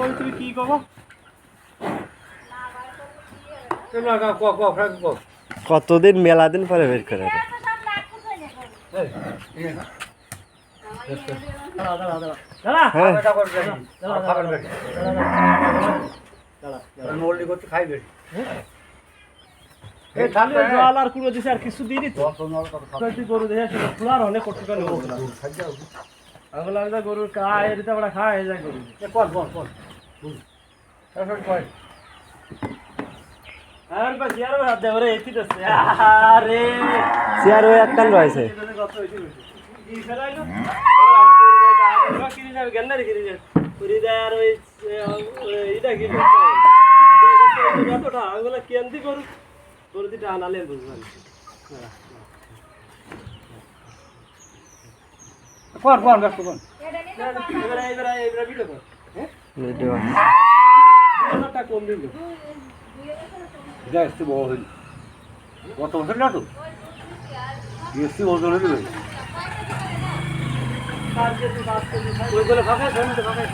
বল তুমি কি কব? না না ক ক ফ্রাঙ্ক ক। কতদিন মেলা দিন পরে বের করে হ্যাঁ। এটা করে। জল আর কুড়ো দিছে আর কিছু দিয়ে তুই গরু দেখে সেটা ফুলার অনেক কষ্ট করে নেব। না খাই যাও আগুন লাগবে গরুর কায় এদিকে আমরা খায় যায় গরু এ কোন কোন কোন তারপর কয় আর বা জিয়ার হাত দেব রে এটি দছে আরে চেয়ার ওই একখান রয়েছে। কত হইছে কি ফেরাইলো আমি গরু দেখে আগে কিনে যাবে গন্নারি কিনে যাবে পুরি দেয় আর ওই এটা কি কতটা আগুলা কেন্দি গরু গরু দিটা আনালে বুঝবেন। কোন কোন ব্যস্ত কোন এবারে এবারে এবারে ভিডিও কর। হ্যাঁ ভিডিও কত বছর না তো এসছি ওজন হইল ওইগুলো ফাঁকা ফাঁকা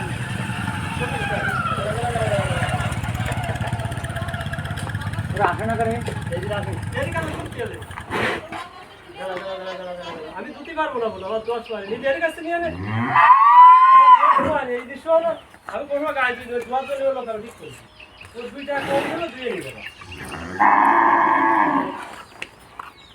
রাখে না করে আমি দুটি পারব না বলো আমার দশ পারি নিজের কাছে নিয়ে আমার দশ পারি, এই দৃশ্য হলো আমি কোনো গাড়ি তোমার জন্য হলো তারা ঠিক করছি দুইটা কম হলো দুই নিবে